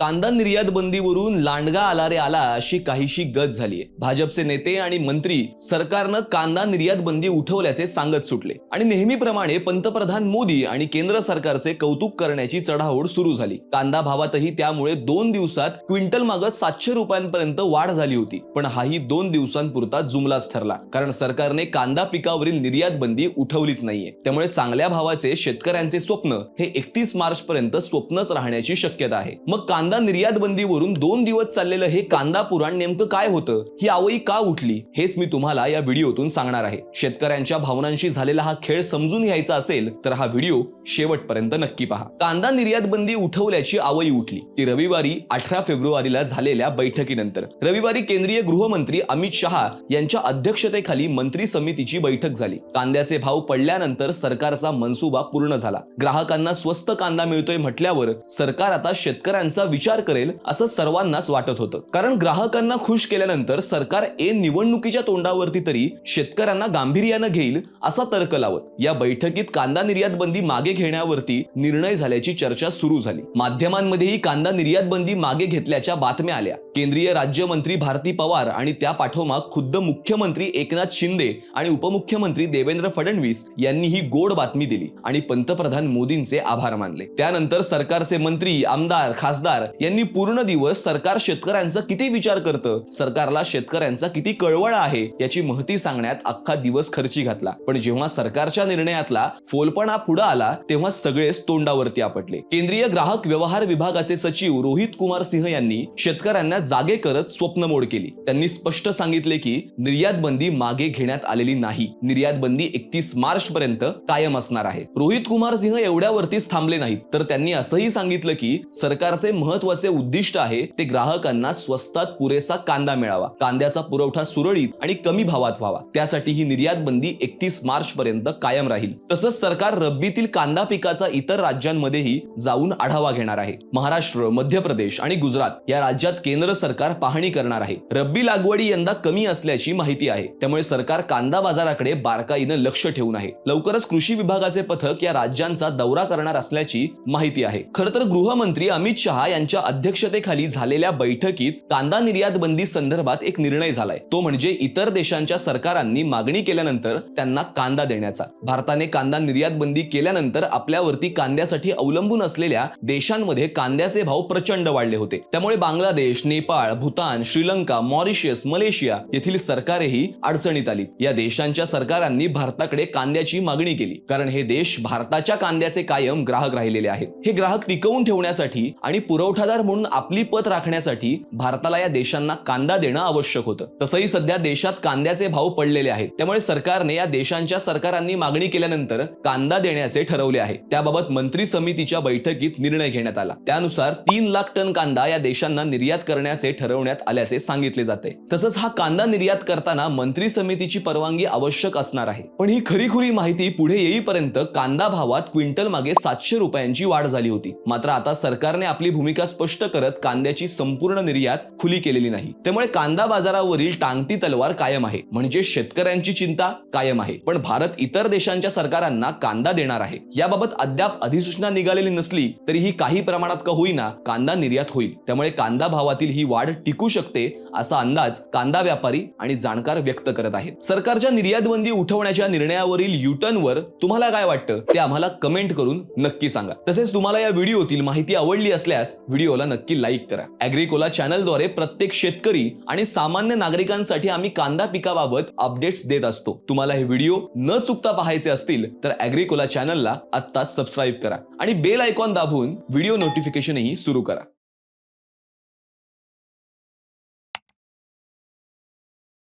कांदा निर्यात बंदीवरून लांडगा आला रे आला अशी काहीशी गत झालीय. भाजपचे नेते आणि मंत्री सरकारनं कांदा निर्यात बंदी उठवल्याचे सांगत सुटले. आणि नेहमीप्रमाणे पंतप्रधान मोदी आणि केंद्र सरकारचे कौतुक करण्याची चढाओढ सुरू झाली. कांदा भावातही त्यामुळे दोन दिवसात क्विंटल मागत सातशे रुपयांपर्यंत वाढ झाली होती. पण हाही दोन दिवसांपुरता जुमलाच ठरला. कारण सरकारने कांदा पिकावरील निर्यात बंदी उठवलीच नाहीये. त्यामुळे चांगल्या भावाचे शेतकऱ्यांचे स्वप्न हे एकतीस मार्च पर्यंत स्वप्नच राहण्याची शक्यता आहे. मग कांदा कांदा निर्यात बंदीवरून दोन दिवस चाललेलं हे कांदा पुराण नेमकं काय होतं? ही आवई का उठली? हेच मी तुम्हाला या व्हिडिओतून सांगणार आहे. शेतकऱ्यांच्या भावनांशी झालेला हा खेळ समजून घ्यायचा असेल तर हा व्हिडिओ शेवटपर्यंत नक्की पहा. कांदा निर्यात बंदी उठवल्याची आवई उठली. ती रविवारी अठरा फेब्रुवारीला झालेल्या बैठकीनंतर. रविवारी केंद्रीय गृहमंत्री अमित शहा यांच्या अध्यक्षतेखाली मंत्री समितीची बैठक झाली. कांद्याचे भाव पडल्यानंतर सरकारचा मनसुबा पूर्ण झाला. ग्राहकांना स्वस्त कांदा मिळतोय म्हटल्यावर सरकार आता शेतकऱ्यांचा विचार करेल असं सर्वांनाच वाटत होतं. कारण ग्राहकांना खुश केल्यानंतर सरकार ए निवडणुकीच्या तोंडावरती तरी शेतकऱ्यांना गांभीर्यानं घेईल असा तर्क लावत. या बैठकीत कांदा निर्यात बंदी मागे घेण्यावरती निर्णय झाल्याची चर्चा सुरू झाली. माध्यमांमध्येही कांदा निर्यात बंदी मागे घेतल्याच्या बातम्या आल्या. केंद्रीय राज्यमंत्री भारती पवार आणि त्या पाठोमाग खुद्द मुख्यमंत्री एकनाथ शिंदे आणि उपमुख्यमंत्री देवेंद्र फडणवीस यांनी ही गोड बातमी दिली आणि पंतप्रधान मोदींचे आभार मानले. त्यानंतर सरकारचे मंत्री आमदार खासदार यांनी पूर्ण दिवस सरकार शेतकऱ्यांचा किती विचार करतं सरकारला शेतकऱ्यांचा किती कळवळ आहे याची महती सांगण्यात अख्खा दिवस खर्ची घातला. पण जेव्हा सरकारच्या निर्णयातला फोलपणा पुढे आला तेव्हा सगळेच तोंडावरती आपटले. केंद्रीय ग्राहक व्यवहार विभागाचे सचिव रोहित कुमार सिंह यांनी शेतकऱ्यांना जागे करत स्वप्नमोड केली. त्यांनी स्पष्ट सांगितले की निर्यात बंदी मागे घेण्यात आलेली नाही. निर्यात बंदी एकतीस मार्च पर्यंत कायम असणार आहे. रोहित कुमार सिंह एवढ्यावरतीच थांबले नाहीत. तर त्यांनी असंही सांगितलं की सरकारचे महत्त्वाचे उद्दिष्ट आहे ते ग्राहकांना स्वस्तात पुरेसा कांदा मिळावा. कांद्याचा पुरवठा सुरळीत आणि कमी भावात व्हावा. त्यासाठी ही निर्यात बंदी एकतीस मार्च पर्यंत कायम राहील. तसंच सरकार रब्बीतील कांदा पिकाचा इतर राज्यांमध्येही जाऊन आढावा घेणार आहे. महाराष्ट्र मध्य प्रदेश आणि गुजरात या राज्यात केंद्र सरकार पाहणी करणार आहे. रब्बी लागवडी यंदा कमी असल्याची माहिती आहे. त्यामुळे सरकार कांदा बाजाराकडे बारकाईनं लक्ष ठेवून आहे. लवकरच कृषी विभागाचे पथक या राज्यांचा दौरा करणार असल्याची माहिती आहे. खर तर गृहमंत्री अमित शहा यांच्या अध्यक्षतेखाली झालेल्या बैठकीत कांदा निर्यात बंदी संदर्भात एक निर्णय झालाय. तो म्हणजे इतर देशांच्या सरकारांनी मागणी केल्यानंतर त्यांना कांदा देण्याचा. भारताने कांदा निर्यात बंदी केल्यानंतर आपल्यावरती कांद्यासाठी अवलंबून असलेल्या देशांमध्ये कांद्याचे भाव प्रचंड वाढले होते. त्यामुळे बांगलादेश नेपाळ भूतान श्रीलंका मॉरिशियस मलेशिया येथील सरकारेही अडचणीत आली. या देशांच्या सरकारांनी भारताकडे कांद्याची मागणी केली. कारण हे देश भारताच्या कांद्याचे कायम ग्राहक राहिलेले आहेत. हे ग्राहक टिकवून ठेवण्यासाठी आणि पुरवठादार म्हणून आपली पत राखण्यासाठी भारताला या देशांना कांदा देणं आवश्यक होतं. तसंही सध्या देशात कांद्याचे भाव पडलेले आहेत. त्यामुळे सरकारने या देशांच्या सरकारांनी मागणी केल्यानंतर कांदा देण्याचे ठरवले आहे. त्याबाबत मंत्री समितीच्या बैठकीत निर्णय घेण्यात आला. त्यानुसार तीन लाख टन कांदा या देशांना निर्यात करण्याचे ठरवण्यात आल्याचे सांगितले जाते. तसंच हा कांदा निर्यात करताना मंत्री समितीची परवानगी आवश्यक असणार आहे. पण ही खरीखुरी माहिती पुढे येईपर्यंत कांदा भावात क्विंटल मागे सातशे रुपयांची वाढ झाली होती. मात्र आता सरकारने आपली भूमिका स्पष्ट करत कांद्याची संपूर्ण निर्यात खुली केलेली नाही. त्यामुळे कांदा बाजारावरील टांगती तलवार कायम आहे. म्हणजे शेतकऱ्यांची चिंता कायम आहे. पण भारत इतर देशांच्या सरकारांना कांदा देणार आहे. याबाबत अद्याप अधिसूचना निघालेली नसली तरी ही काही प्रमाणात का होईना कांदा निर्यात होईल. त्यामुळे कांदा भावातील ही वाढ टिकू शकते असा अंदाज कांदा व्यापारी आणि जाणकार व्यक्त करत आहेत. सरकारच्या निर्यात बंदी उठवण्याच्या निर्णयावरील युटर्नवर तुम्हाला काय वाटतं? ते आम्हाला कमेंट करून नक्की सांगा. तसेच तुम्हाला या व्हिडिओतील माहिती आवडली असल्यास व्हिडिओला नक्की लाईक करा. अॅग्रिकोला चॅनलद्वारे प्रत्येक शेतकरी आणि सामान्य नागरिकांसाठी आम्ही कांदा पिकाबाबत अपडेट्स देत असतो. तुम्हाला हे व्हिडिओ न चुकता पाहायचे असतील तर अॅग्रिकोला चॅनलला आत्ताच सबस्क्राईब करा. आणि बेल आयकॉन दाबून व्हिडिओ नोटिफिकेशनही सुरू करा.